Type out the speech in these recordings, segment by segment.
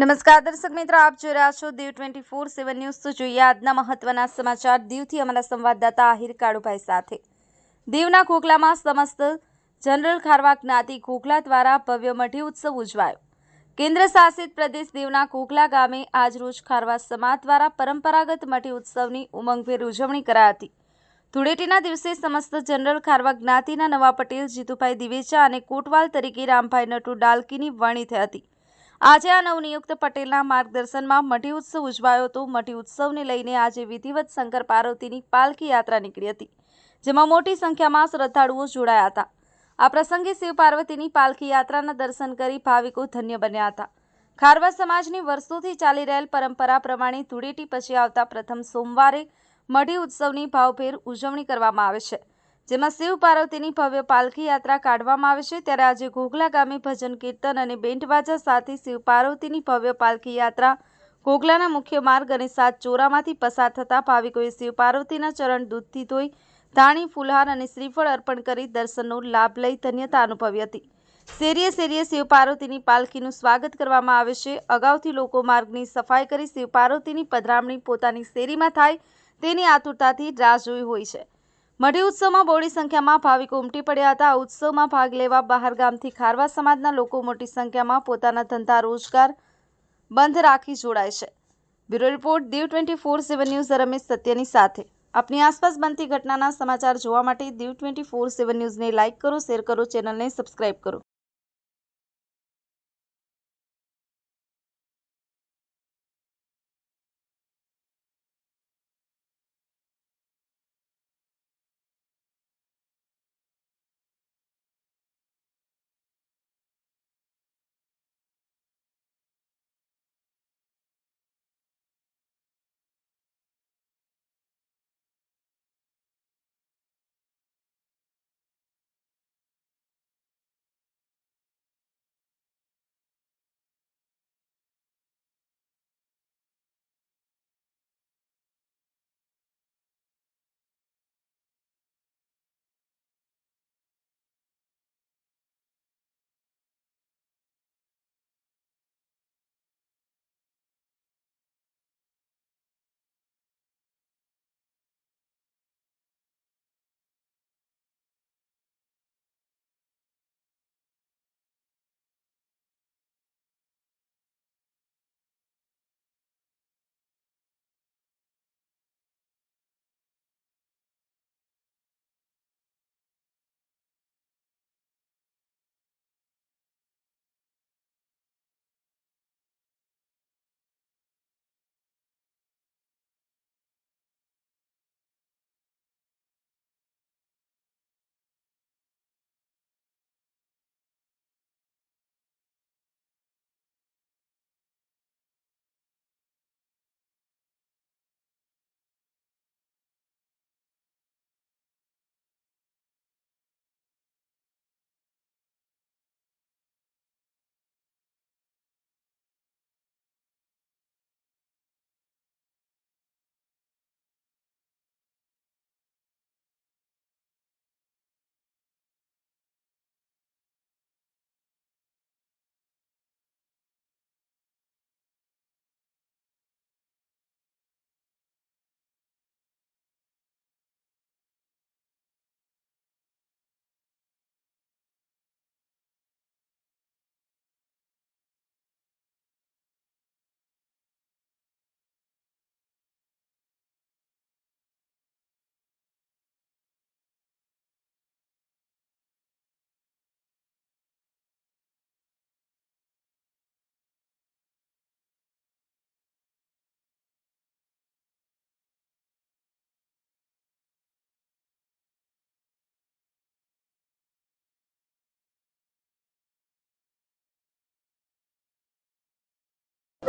નમસ્કાર, દર્શક મિત્રો, આપ જોઈ રહ્યા છો Diu twenty four seven news. તો જોઈએ આજના મહત્વના સમાચાર દીવથી અમારા સંવાદદાતા આહિર કાળુભાઈ સાથે. દીવના ખોખલામાં સમસ્ત જનરલ ખારવા જ્ઞાતિ ખોખલા દ્વારા ભવ્ય મઢી ઉત્સવ ઉજવાયો. કેન્દ્ર શાસિત પ્રદેશ દીવના ખોખલા ગામે આજરોજ ખારવા સમાજ દ્વારા પરંપરાગત મઢી ઉત્સવની ઉમંગભેર ઉજવણી કરાઈ હતી. ધૂળેટીના દિવસે સમસ્ત જનરલ ખારવા જ્ઞાતિના નવા પટેલ, જીતુભાઈ દિવેચા અને કોટવાલ તરીકે રામભાઈ નટુ ડાલકીની વરણી થઈ હતી. આજે આ નવનિયુક્ત પટેલના માર્ગદર્શનમાં મઢી ઉત્સવ ઉજવાયો હતો. મઢી ઉત્સવને લઈને આજે વિધિવત શંકર પાર્વતીની પાલખી યાત્રા નીકળી હતી, જેમાં મોટી સંખ્યામાં શ્રદ્ધાળુઓ જોડાયા હતા. આ પ્રસંગે શિવ પાર્વતીની પાલખી યાત્રાના દર્શન કરી ભાવિકો ધન્ય બન્યા હતા. ખારવા સમાજની વર્ષોથી ચાલી રહેલ પરંપરા પ્રમાણે ધૂળેટી પછી આવતા પ્રથમ સોમવારે મઢી ઉત્સવની ભાવભેર ઉજવણી કરવામાં આવે છે. જેમાં શિવ પાર્વતીની ભવ્ય પાલખી યાત્રા કાઢવામાં આવે છે. ત્યારે આજે ઘોઘલા ગામે ભજન કીર્તન અને બેન્ડવાજા સાથે શિવ પાર્વતીની ભવ્ય પાલખી યાત્રા ઘોઘલાના મુખ્ય માર્ગ અને સાત ચોરામાંથી પસાર થતા ભાવિકોએ શિવ પાર્વતીના ચરણ દૂધથી ધોઈ, ધાણી, ફુલહાર અને શ્રીફળ અર્પણ કરી દર્શનનો લાભ લઈ ધન્યતા અનુભવી હતી. શેરીએ શેરીએ શિવ પાર્વતીની પાલખીનું સ્વાગત કરવામાં આવે છે. અગાઉથી લોકો માર્ગની સફાઈ કરી શિવ પાર્વતીની પધરામણી પોતાની શેરીમાં થાય તેની આતુરતાથી રાહ જોઈ હોય છે. મઢી ઉત્સવમાં બહોળી સંખ્યામાં ભાવિકો ઉમટી પડ્યા હતા. ઉત્સવમાં ભાગ લેવા બહાર ગામથી ખારવા સમાજના લોકો મોટી સંખ્યામાં પોતાના ધંધા, રોજગાર બંધ રાખી જોડાય છે. Bureau report, Diu twenty four seven news, Ramesh સત્યની સાથે. આપની આસપાસ બનતી ઘટનાના સમાચાર જોવા માટે દીવ ટ્વેન્ટી ફોર સેવન ન્યૂઝને લાઇક કરો, શેર કરો, ચેનલને સબસ્ક્રાઇબ કરો.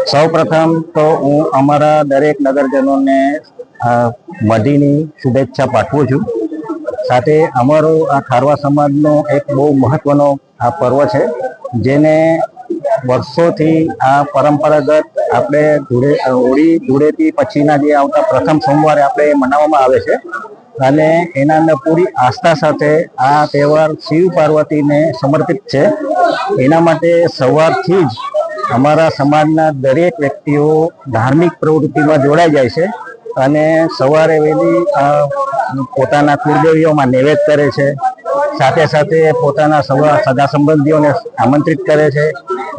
સૌ પ્રથમ તો હું અમારા દરેક નગરજનોને મઢીની શુભેચ્છા પાઠવું છું. સાથે અમારો આ ખારવા સમાજનો એક બહુ મહત્વનો આ પર્વ છે, જેને વર્ષોથી આ પરંપરાગત આપણે ધૂળે હોળી ધૂળેટી પછીના જે આવતા પ્રથમ સોમવારે આપણે મનાવવામાં આવે છે. અને એના અંદર પૂરી આસ્થા સાથે આ તહેવાર શિવ પાર્વતીને સમર્પિત છે. એના માટે સવારથી જ અમારા સમાજના દરેક વ્યક્તિઓ ધાર્મિક પ્રવૃત્તિમાં જોડાઈ જાય છે અને સવારે વહેલી પોતાના કુળદેવીઓમાં નૈવેદ્ય કરે છે. સાથે સાથે પોતાના સવા, સગા સંબંધીઓને આમંત્રિત કરે છે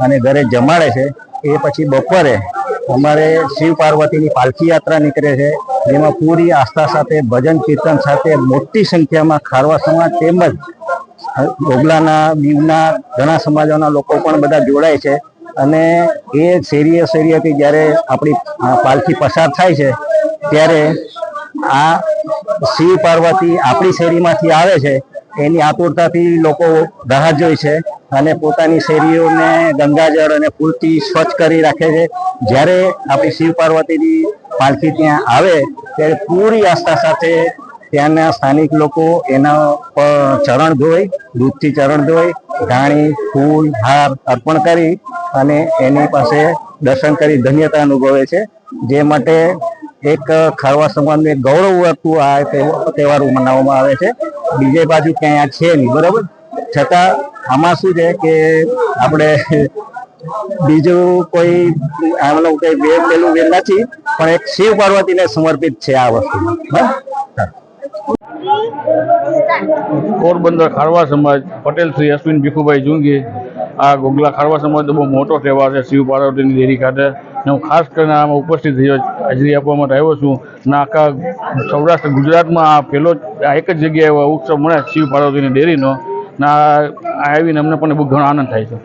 અને ઘરે જમાડે છે. એ પછી બપોરે અમારે શિવ પાર્વતીની પાલખી યાત્રા નીકળે છે, જેમાં પૂરી આસ્થા સાથે, ભજન કીર્તન સાથે, મોટી સંખ્યામાં ખારવા સમાજ તેમજ ડોગલાના દીવના ઘણા સમાજોના લોકો પણ બધા જોડાય છે. અને એ શેરીએ શેરીએથી જ્યારે આપણી પાલથી પસાર થાય છે, ત્યારે આ શિવ પાર્વતી આપણી શેરીમાંથી આવે છે, એની આતુરતાથી લોકો રાહ જોઈ છે અને પોતાની શેરીઓને ગંગાજળ અને પૂરતી સ્વચ્છ કરી રાખે છે. જ્યારે આપણી શિવ પાર્વતીની પાલખી ત્યાં આવે, ત્યારે પૂરી આસ્થા સાથે ત્યાંના સ્થાનિક લોકો એના પર ચરણ ધોઈ, દૂધથી ચરણ ધોઈ ધાણી, ફૂલ, હાર અર્પણ કરી અને એની પાસે દર્શન કરી ધન્યતા અનુભવે છે. જે માટે એક ખારવા સમાજનું એક ગૌરવ હતું આ તહેવા- તહેવાર મનાવવામાં આવે છે. બીજે બાજુ ક્યાંય છે નહીં, બરાબર? છતાં આમાં શું છે કે આપણે બીજું કોઈ આમનું કઈ વેર પેલું વેર નથી, પણ એક શિવ પાર્વતીને સમર્પિત છે આ વસ્તુ. હા પોરબંદર ખારવા સમાજ, પટેલ શ્રી અશ્વિન ભીખુભાઈ જુંગી, આ ગોગલા ખારવા સમાજનો બહુ મોટો તહેવાર છે, શિવ પાર્વતીની દેરી ખાતે. હું ખાસ કરીને આમાં ઉપસ્થિત થયો, હાજરી આપવા માટે આવ્યો છું. ને આખા સૌરાષ્ટ્ર ગુજરાતમાં આ પહેલો આ એક જ જગ્યાએ ઉત્સવ મળે શિવ પાર્વતીની ડેરીનો ને આવીને અમને પણ બહુ ઘણો આનંદ થાય છે.